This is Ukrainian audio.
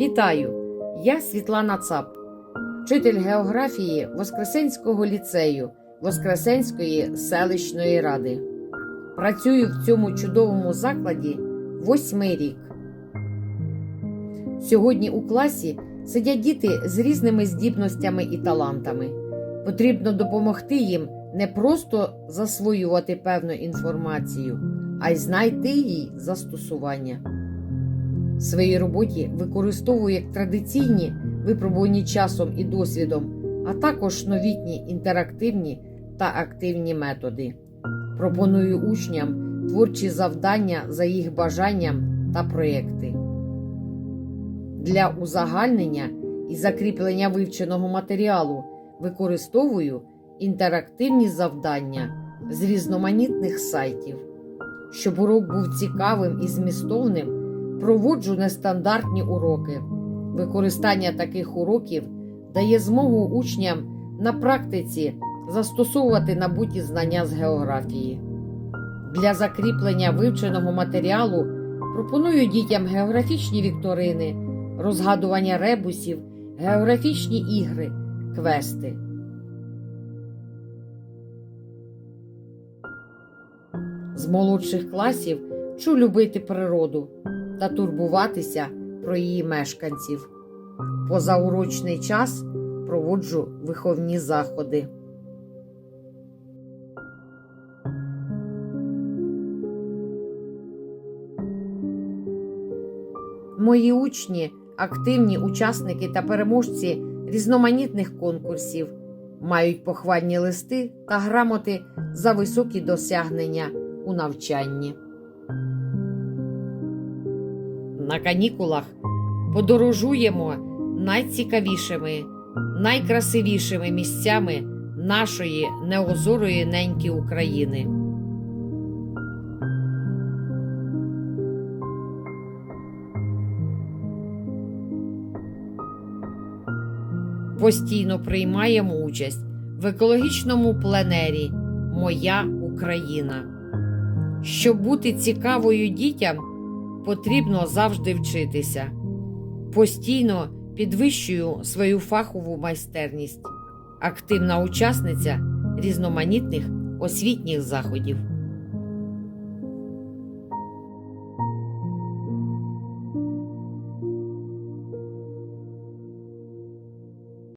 Вітаю! Я Світлана Цап, вчитель географії Воскресенського ліцею Воскресенської селищної ради. Працюю в цьому чудовому закладі восьмий рік. Сьогодні у класі сидять діти з різними здібностями і талантами. Потрібно допомогти їм не просто засвоювати певну інформацію, а й знайти їй застосування. В своїй роботі використовую як традиційні, випробувані часом і досвідом, а також новітні інтерактивні та активні методи. Пропоную учням творчі завдання за їх бажанням та проєкти. Для узагальнення і закріплення вивченого матеріалу використовую інтерактивні завдання з різноманітних сайтів. Щоб урок був цікавим і змістовним, проводжу нестандартні уроки. Використання таких уроків дає змогу учням на практиці застосовувати набуті знання з географії. Для закріплення вивченого матеріалу пропоную дітям географічні вікторини, розгадування ребусів, географічні ігри, квести. З молодших класів вчу любити природу та турбуватися про її мешканців. Позаурочний час проводжу виховні заходи. Мої учні активні учасники та переможці різноманітних конкурсів, мають похвальні листи та грамоти за високі досягнення у навчанні. На канікулах подорожуємо найцікавішими, найкрасивішими місцями нашої неозорої неньки України. Постійно приймаємо участь в екологічному пленері Моя Україна. Щоб бути цікавою дітям, потрібно завжди вчитися. Постійно підвищую свою фахову майстерність, активна учасниця різноманітних освітніх заходів.